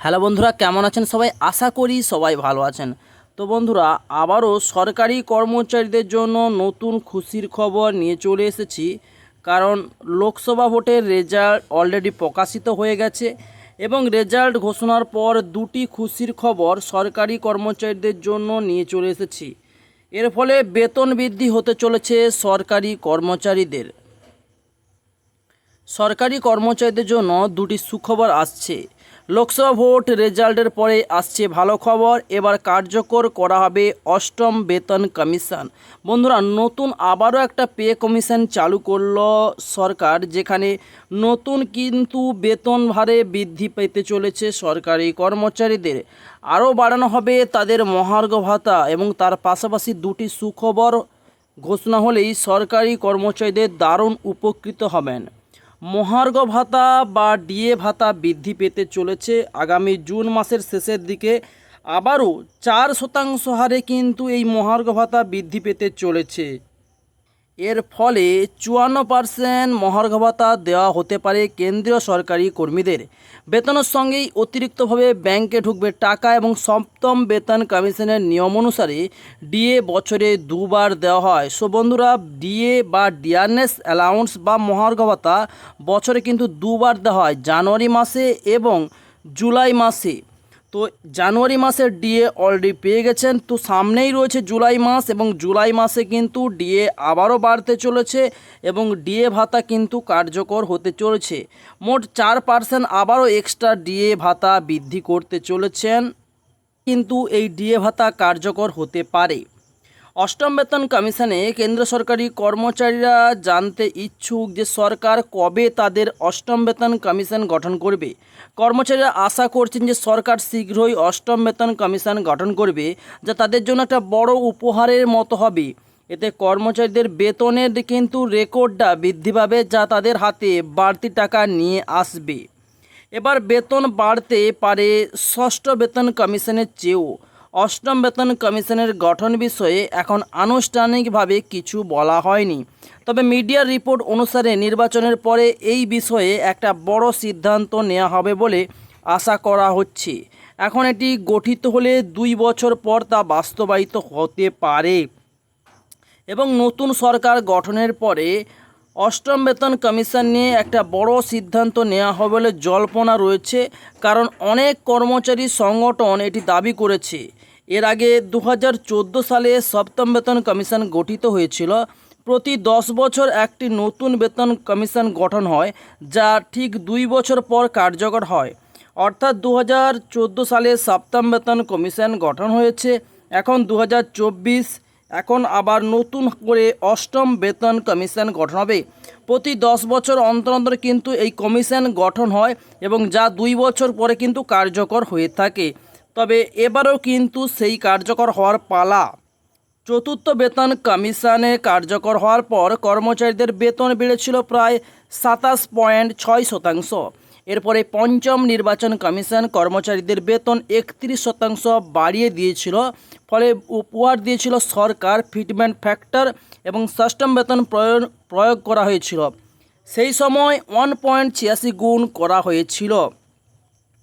Hello বন্ধুরা, কেমন আছেন সবাই? আশা করি সবাই ভালো আছেন। তো বন্ধুরা, আবারও সরকারি কর্মচারীদের জন্য নতুন খুশির খবর নিয়ে চলে এসেছি। কারণ লোকসভা ভোটের রেজাল্ট অলরেডি প্রকাশিত হয়ে গেছে এবং রেজাল্ট ঘোষণার পর দুটি খুশির খবর সরকারি কর্মচারীদের জন্য নিয়ে চলে এসেছি। এর ফলে বেতন বৃদ্ধি হতে চলেছে সরকারি কর্মচারীদের। সরকারি কর্মচারীদের জন্য দুটি সুখবর আসছে। লোকসভা ভোট রেজাল্টের পরে আসছে ভালো খবর। এবার কার্যকর করা হবে অষ্টম বেতন কমিশন। বন্ধুরা, নতুন আবারও একটা পে কমিশন চালু করল সরকার, যেখানে নতুন কিন্তু বেতন ভারে বৃদ্ধি পেতে চলেছে সরকারি কর্মচারীদের। আরও বাড়ানো হবে তাদের মহার্ঘ ভাতা এবং তার পাশাপাশি দুটি সুখবর ঘোষণা হলেই সরকারি কর্মচারীদের দারুণ উপকৃত হবেন। মহার্ঘ ভাতা বা ডিএ ভাতা বৃদ্ধি পেতে চলেছে। আগামী জুন মাসের শেষের দিকে আবারও চার শতাংশ হারে কিন্তু এই মহার্ঘ ভাতা বৃদ্ধি পেতে চলেছে। এর ফলে চুয়ান্ন পার্সেন্ট মহার্ঘ ভাতা দেওয়া হতে পারে কেন্দ্রীয় সরকারি কর্মীদের। বেতনের সঙ্গেই অতিরিক্তভাবে ব্যাংকে ঢুকবে টাকা এবং সপ্তম বেতন কমিশনের নিয়ম অনুসারে ডিএ বছরে দুবার দেওয়া হয়। সো বন্ধুরা, ডিএ বা ডিয়ারনেস অ্যালাউন্স বা মহার্ঘ ভাতা বছরে কিন্তু দুবার দেওয়া হয়। জানুয়ারি মাসে এবং জুলাই মাসে। তো জানুয়ারি মাসের ডিএ অলরেডি পেয়ে গেছেন। তো সামনেই রয়েছে জুলাই মাস এবং জুলাই মাসে কিন্তু ডিএ আবারও বাড়তে চলেছে এবং ডিএ ভাতা কিন্তু কার্যকর হতে চলেছে। মোট চার পার্সেন্ট আবারও এক্সট্রা ডিএ ভাতা বৃদ্ধি করতে চলেছেন। কিন্তু এই ডিএ ভাতা কার্যকর হতে পারে। অষ্টম বেতন কমিশনে কেন্দ্র সরকারি কর্মচারীরা জানতে ইচ্ছুক যে সরকার কবে তাদের অষ্টম বেতন কমিশন গঠন করবে। কর্মচারীরা আশা করছেন যে সরকার শীঘ্রই অষ্টম বেতন কমিশন গঠন করবে, যা তাদের জন্য একটা বড় উপহারের মতো হবে। এতে কর্মচারীদের বেতনের কিন্তু রেকর্ডটা বৃদ্ধি পাবে, যা তাদের হাতে বাড়তি টাকা নিয়ে আসবে। এবার বেতন বাড়তে পারে ষষ্ঠ বেতন কমিশনের চেয়েও। অষ্টম বেতন কমিশনের গঠন বিষয়ে এখন আনুষ্ঠানিকভাবে কিছু বলা হয়নি। তবে মিডিয়ার রিপোর্ট অনুসারে নির্বাচনের পরে এই বিষয়ে একটা বড় সিদ্ধান্ত নেওয়া হবে বলে আশা করা হচ্ছে। এখন এটি গঠিত হলে দুই বছর পর তা বাস্তবায়িত হতে পারে। এবং নতুন সরকার গঠনের পরে অষ্টম বেতন কমিশন নিয়ে একটা বড় সিদ্ধান্ত নেওয়া হবে বলে জল্পনা রয়েছে, কারণ অনেক কর্মচারী সংগঠন এটি দাবি করেছে। এর আগে দু হাজার চোদ্দ সালে সপ্তম বেতন কমিশন গঠিত হয়েছিল। প্রতি দশ বছর একটি নতুন বেতন কমিশন গঠন হয়, যা ঠিক দুই বছর পর কার্যকর হয়। অর্থাৎ দু হাজার চোদ্দ সালে সপ্তম বেতন কমিশন গঠন হয়েছে, এখন দু হাজার চব্বিশ, এখন আবার নতুন করে অষ্টম বেতন কমিশন গঠন হবে। প্রতি দশ বছর অন্তর অন্তর কিন্তু এই কমিশন গঠন হয় এবং যা দুই বছর পরে কিন্তু কার্যকর হয়ে থাকে। তবে এবারও কিন্তু সেই কার্যকর হওয়ার পালা। চতুর্থ বেতন কমিশনে কার্যকর হওয়ার পর কর্মচারীদের বেতন বেড়েছিল প্রায় সাতাশ পয়েন্ট ছয় শতাংশ। এরপরে পঞ্চম নির্বাচন কমিশন কর্মচারীদের বেতন একত্রিশ শতাংশ বাড়িয়ে দিয়েছিল, ফলে উপহার দিয়েছিল সরকার, ফিটমেন্ট ফ্যাক্টর এবং ষষ্ঠম বেতন প্রয়োগ প্রয়োগ করা হয়েছিল। সেই সময় ওয়ান পয়েন্ট ছিয়াশি গুণ করা হয়েছিল।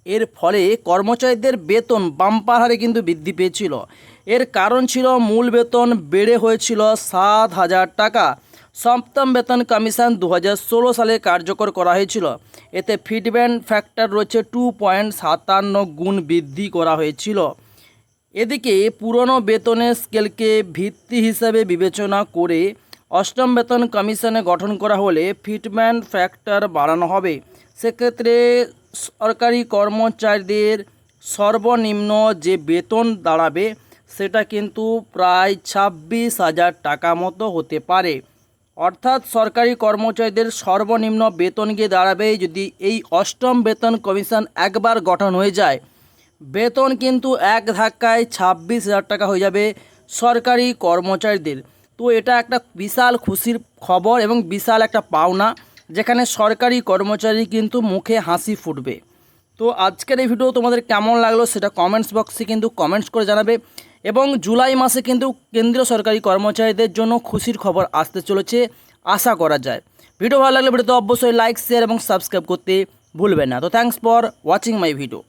এর ফলে কর্মচারীদের বেতন বাম্পার হারে কিন্তু বৃদ্ধি পেয়েছিল। এর কারণ ছিল মূল বেতন বেড়ে হয়েছিল সাত হাজার টাকা। সপ্তম বেতন কমিশন দু হাজার ষোলো সালে কার্যকর করা হয়েছিল। এতে ফিডব্যান্ড ফ্যাক্টর রয়েছে টু পয়েন্ট সাতান্ন গুণ বৃদ্ধি করা হয়েছিল। এদিকে পুরনো বেতনের স্কেলকে ভিত্তি হিসাবে বিবেচনা করে অষ্টম বেতন কমিশনে গঠন করা হলে ফিটম্যান ফ্যাক্টর বাড়ানো হবে। সেক্ষেত্রে সরকারি কর্মচারীদের সর্বনিম্ন যে বেতন দাঁড়াবে, সেটা কিন্তু প্রায় ছাব্বিশ হাজার টাকা মতো হতে পারে। অর্থাৎ সরকারি কর্মচারীদের সর্বনিম্ন বেতন গিয়ে দাঁড়াবে যদি এই অষ্টম বেতন কমিশন একবার গঠন হয়ে যায়। বেতন কিন্তু এক ধাক্কায় ছাব্বিশ হাজার টাকা হয়ে যাবে সরকারি কর্মচারীদের। তো এটা একটা বিশাল খুশির খবর এবং বিশাল একটা পাওনা। যেখানে সরকারি কর্মচারী কিন্তু মুখে হাসি ফুটবে। তো আজকের এই ভিডিও তোমাদের কেমন লাগল সেটা কমেন্টস বক্সে কিন্তু কমেন্টস করে জানাবে এবং জুলাই মাসে কিন্তু কেন্দ্রীয় সরকারি কর্মচারীদের জন্য খুশির খবর আসতে চলেছে আশা করা যায়। ভিডিও ভালো লাগলে ভিডিওতে অবশ্যই লাইক শেয়ার এবং সাবস্ক্রাইব করতে ভুলবেন না। তো thanks for watching my video